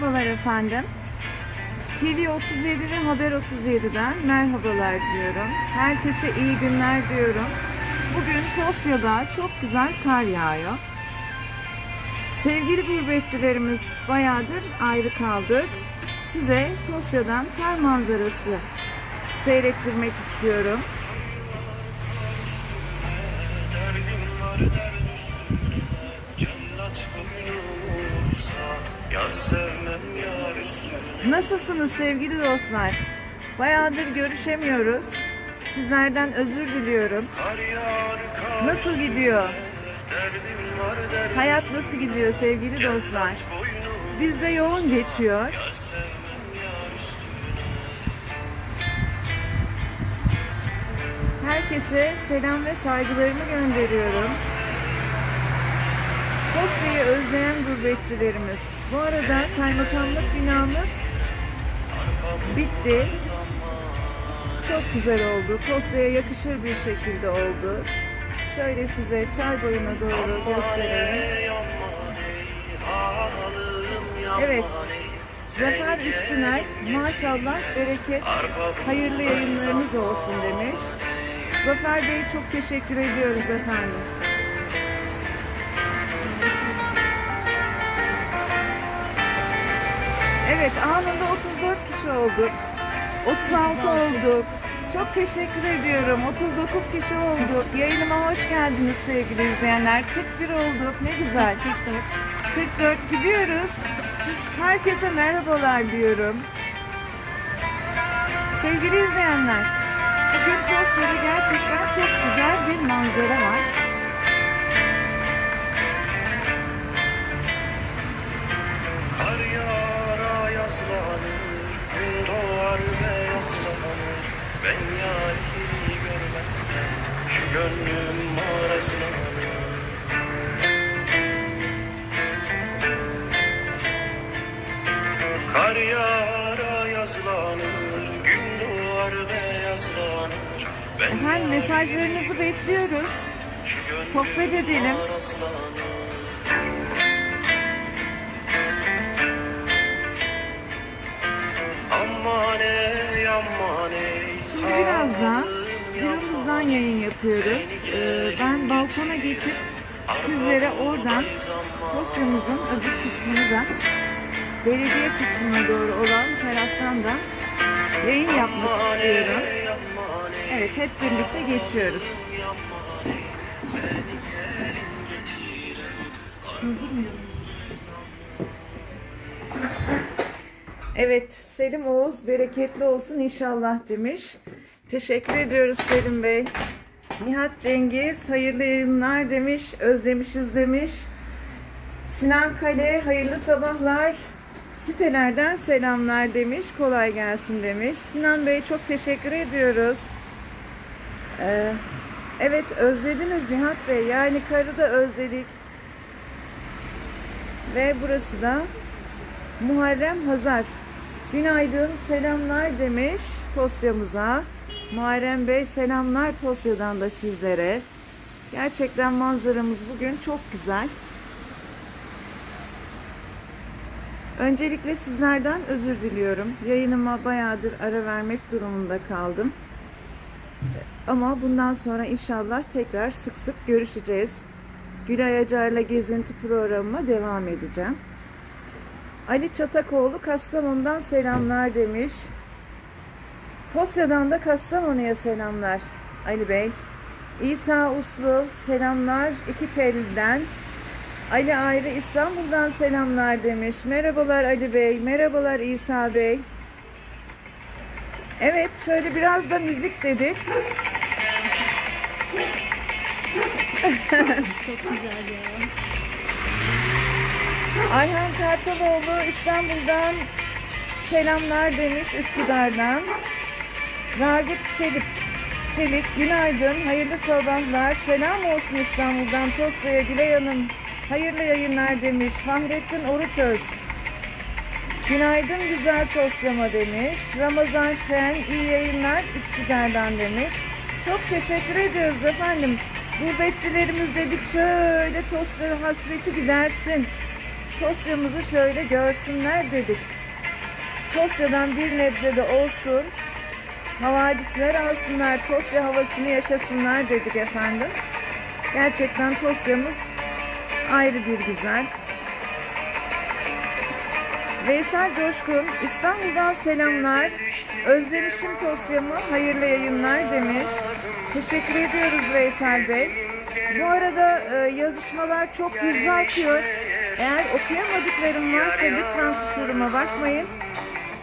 Merhabalar efendim. TV 37 ve Haber 37'den merhabalar diyorum. Herkese iyi günler diyorum. Bugün Tosya'da çok güzel kar yağıyor. Sevgili gurbetçilerimiz bayağıdır ayrı kaldık. Size Tosya'dan kar manzarası seyrettirmek istiyorum. Nasılsınız sevgili dostlar? Bayağıdır görüşemiyoruz. Sizlerden özür diliyorum. Nasıl gidiyor? Hayat nasıl gidiyor sevgili dostlar? Bizde yoğun geçiyor. Herkese selam ve saygılarımı gönderiyorum. Tosya'yı özleyen gurbetçilerimiz. Bu arada kaymakamlık binamız bitti. Çok güzel oldu. Tosya'ya yakışır bir şekilde oldu. Şöyle size çay boyuna doğru göstereyim. Evet. Zafer Üstüner maşallah bereket hayırlı yayınlarınız olsun demiş. Zafer Bey çok teşekkür ediyoruz efendim. Evet anında 34 kişi olduk. 36 olduk. Çok teşekkür ediyorum. 39 kişi olduk. Yayınıma hoş geldiniz sevgili izleyenler. 41 olduk. Ne güzel. 44 gidiyoruz. Herkese merhabalar diyorum. Sevgili izleyenler, bugün Tosya'da gerçekten çok güzel bir manzara var. Ben yâri görmezsem Şu gönlüm marazlanır Kar yağar ayazlanır Gün doğar ve yazlanır Ben Efendim mesajlarınızı bekliyoruz. sohbet edelim. Aman ey aman yayın yapıyoruz. Ee, ben balkona geçip sizlere oradan Tosya'mızın öbür kısmını da belediye kısmına doğru olan taraftan da yayın yapmak istiyorum. Evet hep birlikte geçiyoruz. Evet Selim Oğuz bereketli olsun inşallah demiş. Teşekkür ediyoruz Selim Bey. Nihat Cengiz hayırlı yayınlar demiş. Özlemişiz demiş. Sinan Kale hayırlı sabahlar. Sitelerden selamlar demiş. Kolay gelsin demiş. Sinan Bey çok teşekkür ediyoruz. Ee, evet özlediniz Nihat Bey. Yani karı da özledik. Ve burası da Muharrem Hazar. Günaydın, selamlar demiş Tosya'mıza. Muharrem Bey selamlar Tosya'dan da sizlere. Gerçekten manzaramız bugün çok güzel. Öncelikle sizlerden özür diliyorum. Yayınıma bayağıdır ara vermek durumunda kaldım. Ama bundan sonra inşallah tekrar sık sık görüşeceğiz. Gülay Acar'la gezinti programıma devam edeceğim. Ali Çatakoğlu Kastamonu'dan selamlar demiş. Tosya'dan da Kastamonu'ya selamlar Ali Bey. İsa Uslu selamlar iki telden. Ali Ayrı İstanbul'dan selamlar demiş. Merhabalar Ali Bey, merhabalar İsa Bey. Evet, şöyle biraz da müzik dedik. Ayhan Kartaloğlu İstanbul'dan selamlar demiş Üsküdar'dan. Ragıp Çelik, Çelik günaydın, hayırlı sabahlar. Selam olsun İstanbul'dan Tosya'ya Gülay Hanım. Hayırlı yayınlar demiş. Fahrettin Oruçöz. Günaydın güzel Tosya'ma demiş. Ramazan Şen iyi yayınlar Üsküdar'dan demiş. Çok teşekkür ediyoruz efendim. Gurbetçilerimiz dedik şöyle Tosya hasreti gidersin. Tosya'mızı şöyle görsünler dedik. Tosya'dan bir nebze de olsun havadisler alsınlar, Tosya havasını yaşasınlar dedik efendim. Gerçekten Tosya'mız ayrı bir güzel. Veysel Coşkun, İstanbul'dan selamlar. Özlemişim Tosya'mı, hayırlı yayınlar demiş. Teşekkür ediyoruz Veysel Bey. Bu arada e, yazışmalar çok hızlı akıyor. Eğer okuyamadıklarım varsa lütfen kusuruma bakmayın.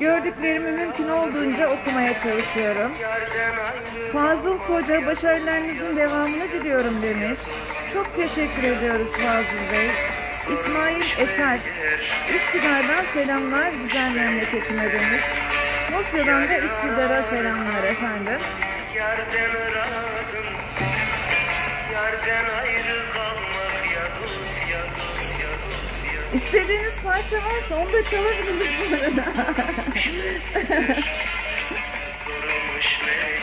Gördüklerimi mümkün olduğunca okumaya çalışıyorum. Fazıl Koca başarılarınızın devamını diliyorum demiş. Çok teşekkür ediyoruz Fazıl Bey. İsmail Eser, Üsküdar'dan selamlar güzel memleketime demiş. Tosya'dan da Üsküdar'a selamlar efendim. Yerden aradın Yerden ayrı İstediğiniz parça varsa onu da çalabiliriz bu arada.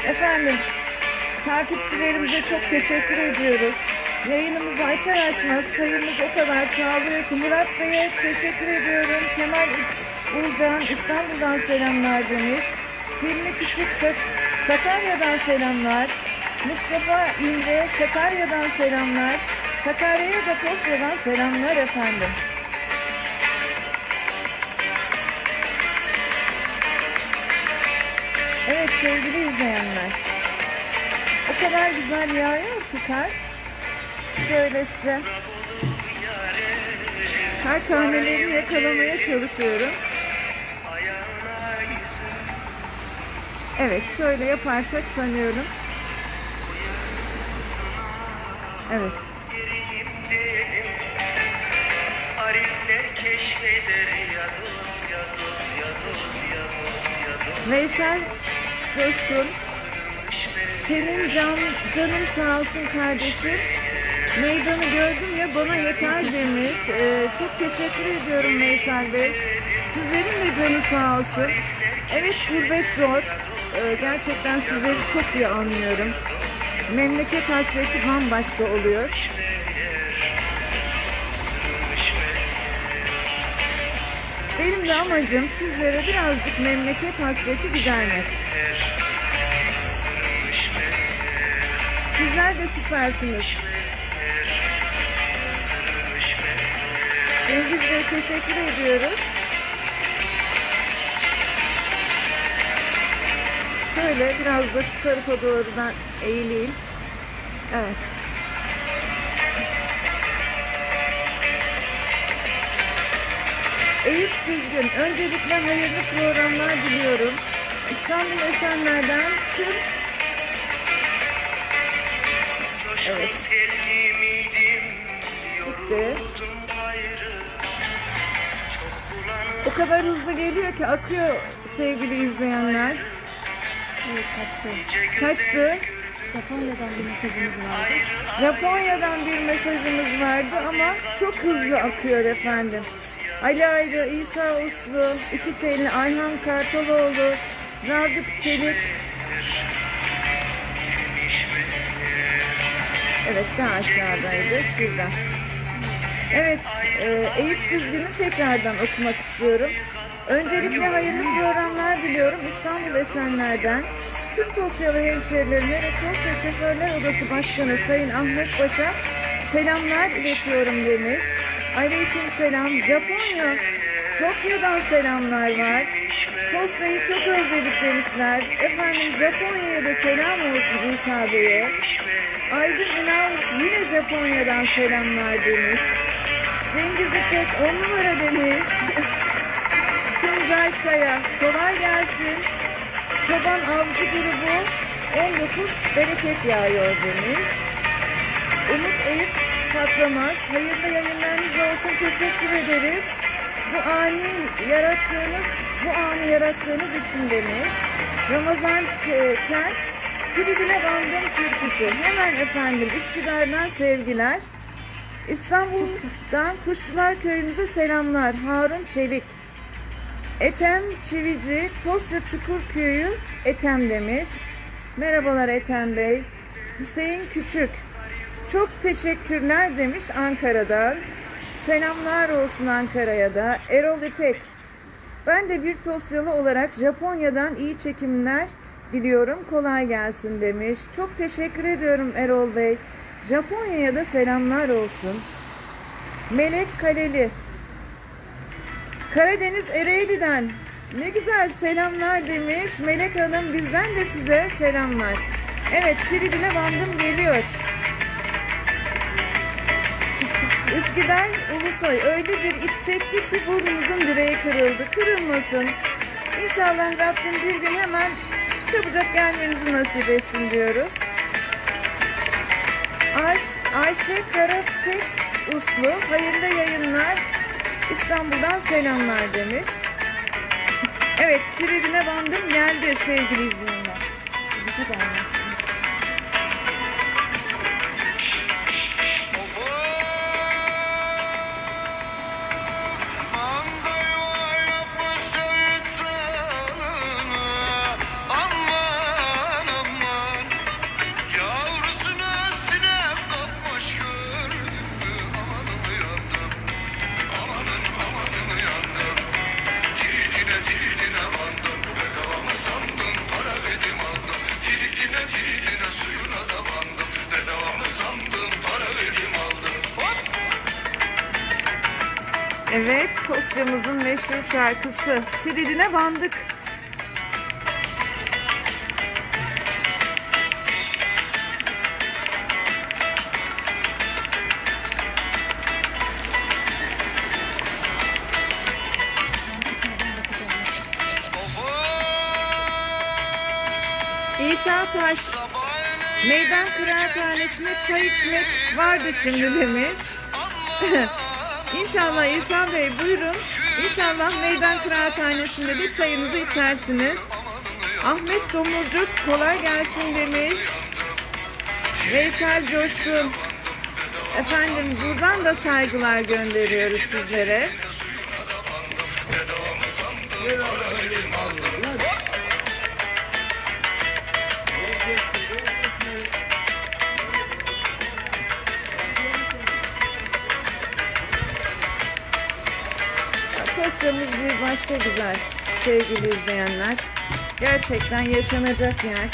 Efendim, takipçilerimize çok teşekkür ediyoruz. Yayınımızı açar açmaz sayımız o kadar çoğalıyor ki Murat Bey'e teşekkür ediyorum. Kemal Ulcan İstanbul'dan selamlar demiş. Hilmi Küçük Sak- Sakarya'dan selamlar. Mustafa İmre Sakarya'dan selamlar. Sakarya'ya da Tosya'dan selamlar efendim. Evet sevgili izleyenler. O kadar güzel yağıyor ki kar. Şöyle size kar tanelerini yakalamaya çalışıyorum. Evet şöyle yaparsak sanıyorum. Evet. Veysel Coşkun senin can, canın sağ olsun kardeşim. Meydanı gördüm ya bana yeter demiş. Ee, çok teşekkür ediyorum Veysel Bey. Sizlerin de canı sağ olsun. Evet gurbet zor. Ee, gerçekten sizleri çok iyi anlıyorum. Memleket hasreti bambaşka oluyor. Benim de amacım sizlere birazcık memleket hasreti gidermek. Sizler de süpersiniz. Cengiz Bey teşekkür ediyoruz. Şöyle biraz da şu tarafa doğru ben eğileyim. Evet. Eyüp Düzgün, öncelikle hayırlı programlar diliyorum. İstanbul Esenler'den gayrı Çok bulanık o kadar hızlı geliyor ki akıyor sevgili izleyenler. Evet kaçtı. Kaçtı? Japonya'dan bir mesajımız vardı. Japonya'dan bir mesajımız vardı ama çok hızlı akıyor efendim. Ali Ayrı, İsa Uslu, İki Telli, Ayhan Kartaloğlu, Ragıp Çelik. Evet daha aşağıdaydı. Şurada. Evet, e, Eyüp Düzgün'ü tekrardan okumak istiyorum. Öncelikle hayırlı programlar diliyorum İstanbul Esenler'den. Tüm Tosyalı hemşehrilerime ve Tosya Şoförler Odası Başkanı Sayın Ahmet Baş'a selamlar iletiyorum demiş. Aleyküm selam. Japonya, Tokyo'dan selamlar var. Tosya'yı çok özledik demişler. Efendim Japonya'ya da selam olsun İsa Bey'e. Aydın Ünal yine Japonya'dan selamlar demiş. Cengiz İpek on numara demiş. Tuncay Kaya kolay gelsin. Çoban Avcı grubu 19 bereket yağıyor demiş. Umut Eyüp Patlamaz. Hayırlı yayınlarınız olsun. Teşekkür ederiz. Bu ani yarattığınız, bu anı yarattığınız için demiş. Ramazan Ken, Tribüne Bandım Türküsü. Hemen efendim Üsküdar'dan sevgiler. İstanbul'dan Kuşçular Köyümüze selamlar. Harun Çelik. Etem Çivici, Tosya Çukurköy'ü Etem demiş. Merhabalar Etem Bey. Hüseyin Küçük. Çok teşekkürler demiş Ankara'dan. Selamlar olsun Ankara'ya da. Erol İpek. Ben de bir Tosyalı olarak Japonya'dan iyi çekimler diliyorum. Kolay gelsin demiş. Çok teşekkür ediyorum Erol Bey. Japonya'ya da selamlar olsun. Melek Kaleli. Karadeniz Ereğli'den ne güzel selamlar demiş. Melek Hanım bizden de size selamlar. Evet Tridine bandım geliyor. Üsküdar Ulusoy öyle bir iç çekti ki burnumuzun direği kırıldı. Kırılmasın. İnşallah Rabbim bir gün hemen çabucak gelmenizi nasip etsin diyoruz. Ay, Ayşe Karapek Uslu hayırlı yayınlar İstanbul'dan selamlar demiş. Evet Tridine bandım geldi sevgili izleyenler. Şarkısı Tridine bandık. İsa Taş Meydan Kıraathanesi'ne çay içmek vardı şimdi demiş. İnşallah İhsan Bey buyurun. İnşallah Meydan Kıraathanesi'nde de çayınızı içersiniz. Ahmet Domuzcuk kolay gelsin demiş. Veysel Coşkun. Efendim buradan da saygılar gönderiyoruz sizlere. Başka güzel sevgili izleyenler. Gerçekten yaşanacak yer.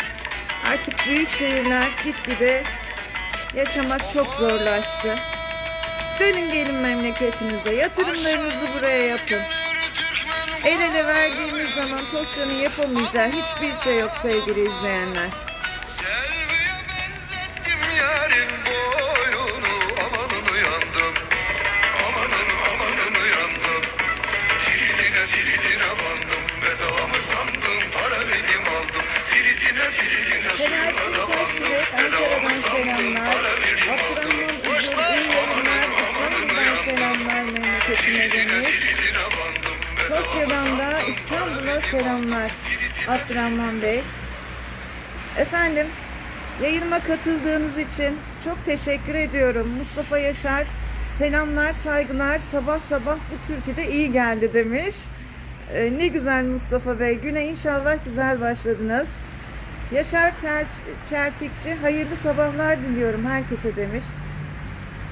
Artık büyük şehirler gitgide yaşamak çok zorlaştı. Dönün gelin memleketinize. Yatırımlarınızı buraya yapın. El ele verdiğimiz zaman Tosya'nın yapamayacağı hiçbir şey yok sevgili izleyenler. Tosya'dan da İstanbul'a selamlar Abdurrahman Bey. Efendim yayınıma katıldığınız için çok teşekkür ediyorum. Mustafa Yaşar selamlar saygılar sabah sabah bu türküde iyi geldi demiş. Ee, ne güzel Mustafa Bey güne inşallah güzel başladınız. Yaşar Çeltikçi hayırlı sabahlar diliyorum herkese demiş.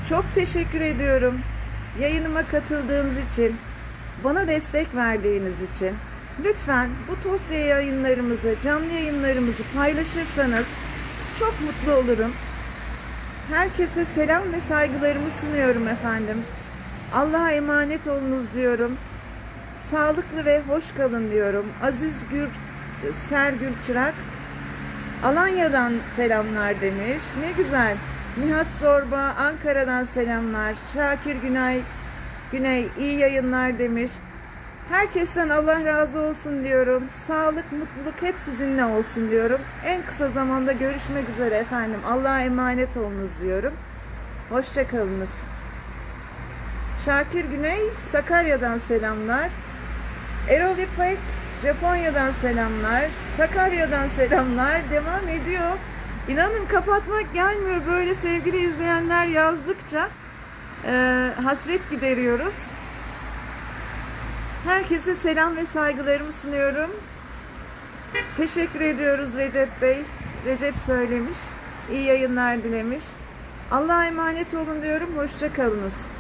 Çok teşekkür ediyorum. Yayınıma katıldığınız için, bana destek verdiğiniz için. Lütfen bu Tosya yayınlarımızı, canlı yayınlarımızı paylaşırsanız çok mutlu olurum. Herkese selam ve saygılarımı sunuyorum efendim. Allah'a emanet olunuz diyorum. Sağlıklı ve hoş kalın diyorum. Aziz Gür, Sergül Çırak Alanya'dan selamlar demiş. Ne güzel. Nihat Zorba Ankara'dan selamlar. Şakir Günay Güney iyi yayınlar demiş. Herkesten Allah razı olsun diyorum. Sağlık, mutluluk hep sizinle olsun diyorum. En kısa zamanda görüşmek üzere efendim. Allah'a emanet olunuz diyorum. Hoşçakalınız. Şakir Güney Sakarya'dan selamlar. Erol İpek Japonya'dan selamlar. Sakarya'dan selamlar. Devam ediyor. İnanın kapatmak gelmiyor böyle sevgili izleyenler yazdıkça. e, hasret gideriyoruz. Herkese selam ve saygılarımı sunuyorum. Teşekkür ediyoruz Recep Bey. Recep söylemiş. İyi yayınlar dilemiş. Allah'a emanet olun diyorum. Hoşça kalınız.